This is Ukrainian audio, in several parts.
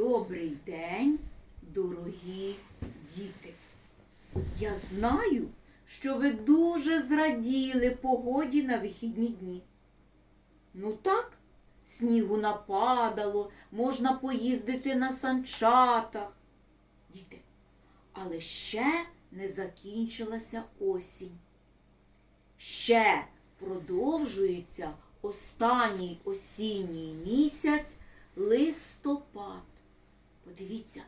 Добрий день, дорогі діти. Я знаю, що ви дуже зраділи погоді на вихідні дні. Ну так, снігу нападало, можна поїздити на санчатах. Діти, але ще не закінчилася осінь. Ще продовжується останній осінній місяць листопад. Подивіться,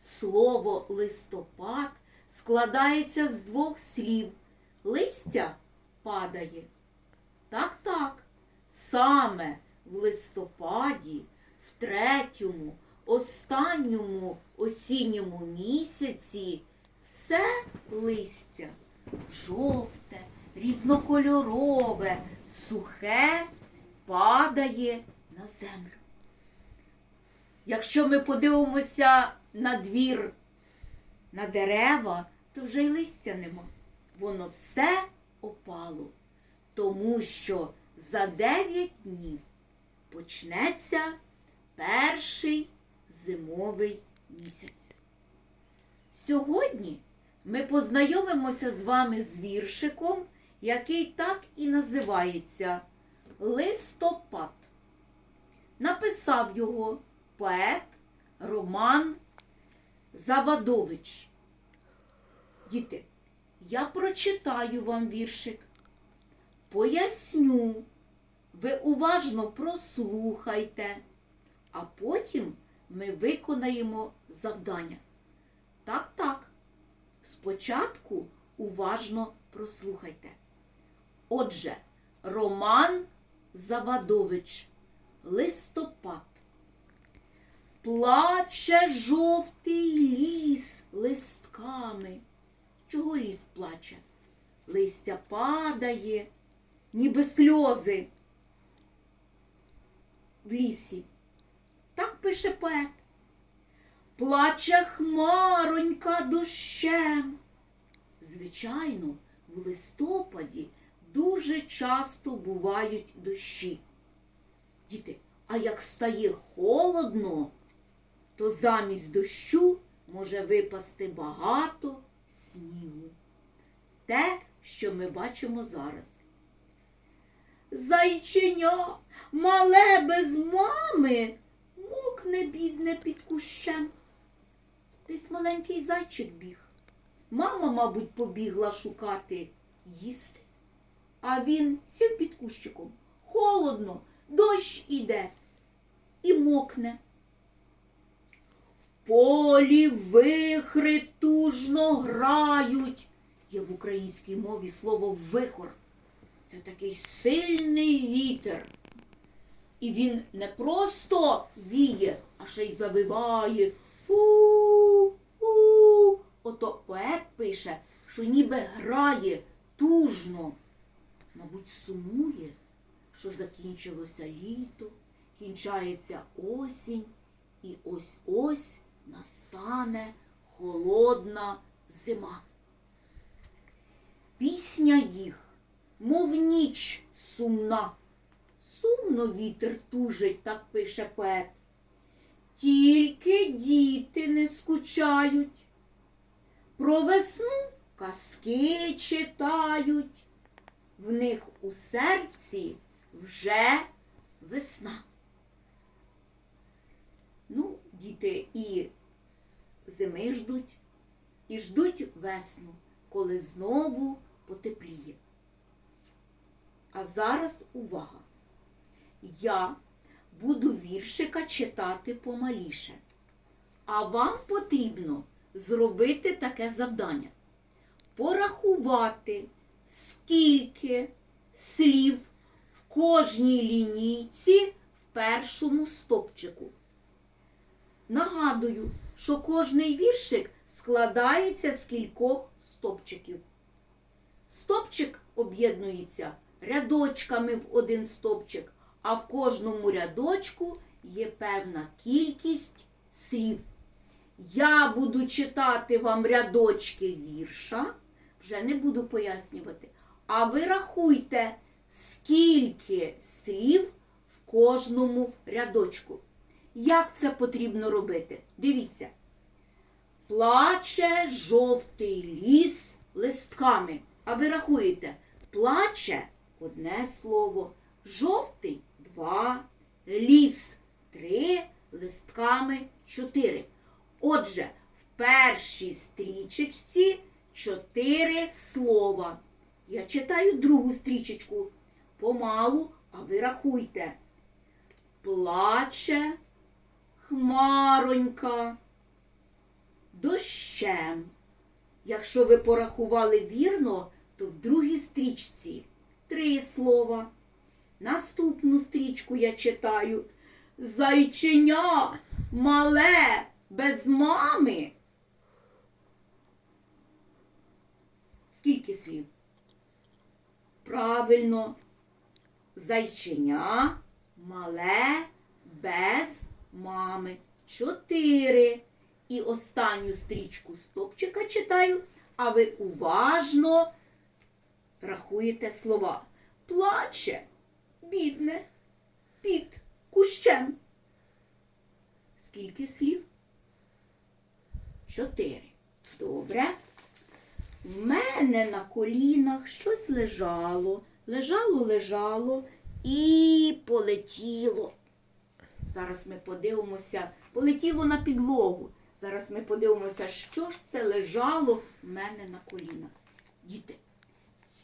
слово листопад складається з двох слів. Листя падає. Так, так. Саме в листопаді, в третьому, останньому осінньому місяці все листя жовте, різнокольорове, сухе падає на землю. Якщо ми подивимося на двір, на дерева, то вже й листя нема. Воно все опало, тому що за дев'ять днів почнеться перший зимовий місяць. Сьогодні ми познайомимося з вами з віршиком, який так і називається Листопад. Написав його поет Роман Завадович. Діти, я прочитаю вам віршик, поясню, ви уважно прослухайте, а потім ми виконаємо завдання. Так, так. Спочатку уважно прослухайте. Отже, Роман Завадович. Листопад. Плаче жовтий ліс листками. Чого ліс плаче? Листя падає, ніби сльози в лісі. Так пише поет. Плаче хмаронька дощем. Звичайно, в листопаді дуже часто бувають дощі. Діти, а як стає холодно, то замість дощу може випасти багато снігу. Те, що ми бачимо зараз. Зайченя, мале без мами, мокне бідне під кущем. Десь маленький зайчик біг. Мама, мабуть, побігла шукати їсти. А він сів під кущиком. Холодно, дощ іде і мокне. Полі вихри тужно грають. Є в українській мові слово вихор. Це такий сильний вітер. І він не просто віє, а ще й завиває. Фу, фу. Ото поет пише, що ніби грає тужно. Мабуть, сумує, що закінчилося літо, кінчається осінь, і ось ось настане холодна зима. Пісня їх, мов ніч сумна. Сумно вітер тужить, так пише поет. Тільки діти не скучають. Про весну казки читають. В них у серці вже весна. Діти і зими ждуть, і ждуть весну, коли знову потепліє. А зараз увага! Я буду віршика читати помаліше. А вам потрібно зробити таке завдання. Порахувати, скільки слів в кожній лінійці в першому стопчику. Нагадую, що кожний віршик складається з кількох стопчиків. Стопчик об'єднується рядочками в один стопчик, а в кожному рядочку є певна кількість слів. Я буду читати вам рядочки вірша, вже не буду пояснювати. А ви рахуйте, скільки слів в кожному рядочку. Як це потрібно робити? Дивіться. Плаче жовтий ліс листками. А ви рахуєте, плаче одне слово, жовтий два, ліс три, листками чотири. Отже, в першій стрічечці чотири слова. Я читаю другу стрічечку. Помалу, а ви рахуйте. Плаче хмаронька дощем. Якщо ви порахували вірно, то в другій стрічці три слова. Наступну стрічку я читаю. Зайченя мале без мами. Скільки слів? Правильно. Зайченя мале без мами. Чотири. І останню стрічку стопчика читаю, а ви уважно рахуєте слова. Плаче, бідне, під кущем. Скільки слів? Чотири. Добре. В мене на колінах щось лежало, лежало, лежало і полетіло. Зараз ми подивимося, полетіло на підлогу. Зараз ми подивимося, що ж це лежало в мене на колінах. Діти,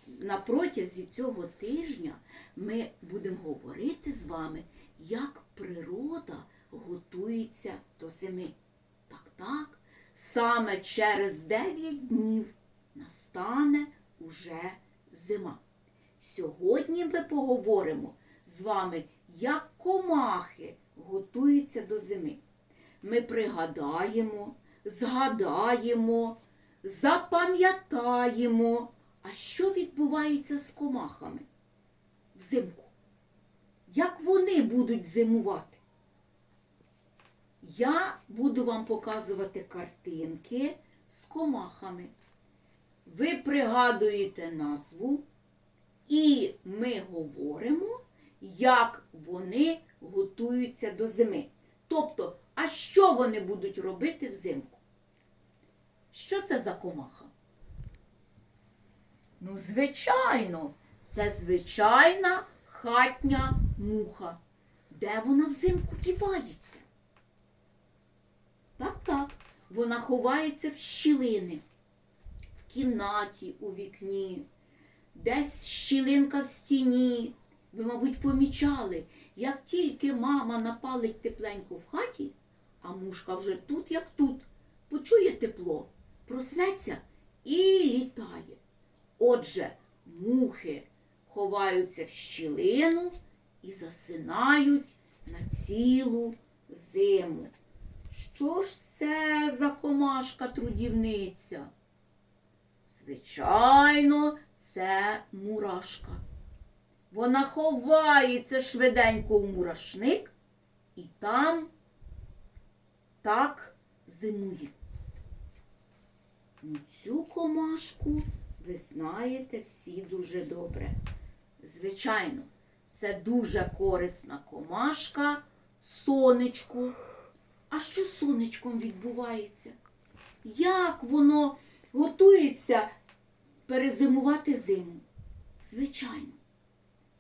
на протязі цього тижня ми будемо говорити з вами, як природа готується до зими. Так, так, саме через 9 днів настане уже зима. Сьогодні ми поговоримо з вами, як комахи готуються до зими. Ми пригадаємо, згадаємо, запам'ятаємо, а що відбувається з комахами взимку? Як вони будуть зимувати? Я буду вам показувати картинки з комахами. Ви пригадуєте назву, і ми говоримо, як вони готуються до зими. Тобто, а що вони будуть робити взимку? Що це за комаха? Ну, звичайно, це звичайна хатня муха. Де вона взимку дівається? Так, так, вона ховається в щілини, в кімнаті, у вікні, десь щілинка в стіні. Ви, мабуть, помічали, як тільки мама напалить тепленько в хаті, а мушка вже тут, як тут, почує тепло, проснеться і літає. Отже, мухи ховаються в щілину і засинають на цілу зиму. Що ж це за комашка трудівниця? Звичайно, це мурашка. Вона ховається швиденько в мурашник і там так зимує. Ну, цю комашку ви знаєте всі дуже добре. Звичайно, це дуже корисна комашка, сонечко. А що з сонечком відбувається? Як воно готується перезимувати зиму? Звичайно,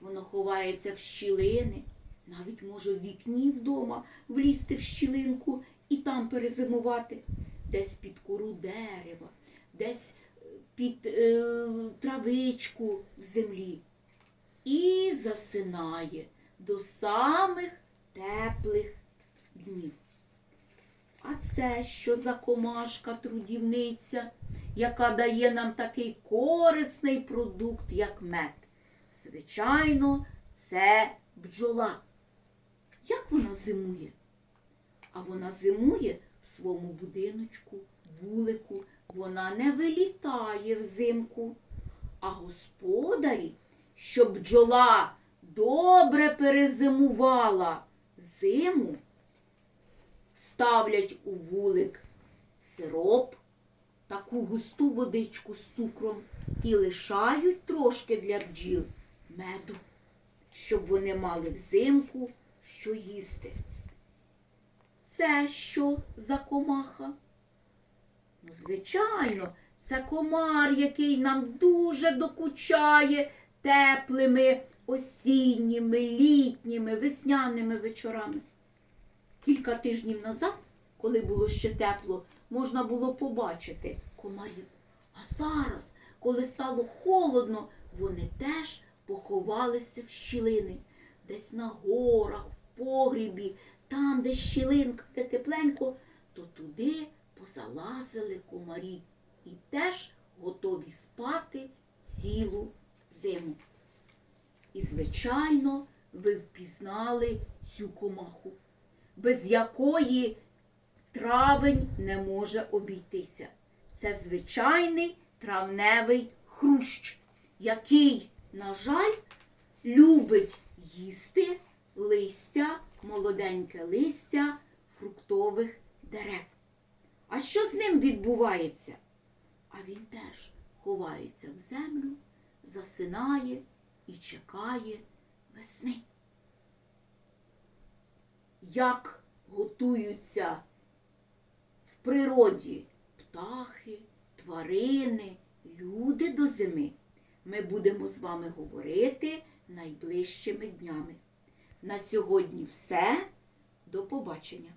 воно ховається в щілини, навіть може в вікні вдома влізти в щілинку і там перезимувати, десь під кору дерева, десь е, під е, травичку в землі. І засинає до самих теплих днів. А це що за комашка трудівниця, яка дає нам такий корисний продукт, як мед? Звичайно, це бджола. Як вона зимує? А вона зимує в своєму будиночку, вулику. Вона не вилітає взимку. А господарі, щоб бджола добре перезимувала зиму, ставлять у вулик сироп, таку густу водичку з цукром і лишають трошки для бджіл меду, щоб вони мали взимку що їсти. це що за комаха? Ну, звичайно, це комар, який нам дуже докучає теплими осінніми, літніми, весняними вечорами. Кілька тижнів назад, коли було ще тепло, можна було побачити комарів. А зараз, коли стало холодно, вони теж поховалися в щілини, десь на горах, в погрібі, там, де щілинка, де тепленько, то туди позалазили комарі і теж готові спати цілу зиму. І, звичайно, ви впізнали цю комаху, без якої травень не може обійтися. Це звичайний травневий хрущ, який, на жаль, любить їсти листя, молоденьке листя фруктових дерев. А що з ним відбувається? А він теж ховається в землю, засинає і чекає весни. Як готуються в природі птахи, тварини, люди до зими, ми будемо з вами говорити найближчими днями. На сьогодні все. До побачення!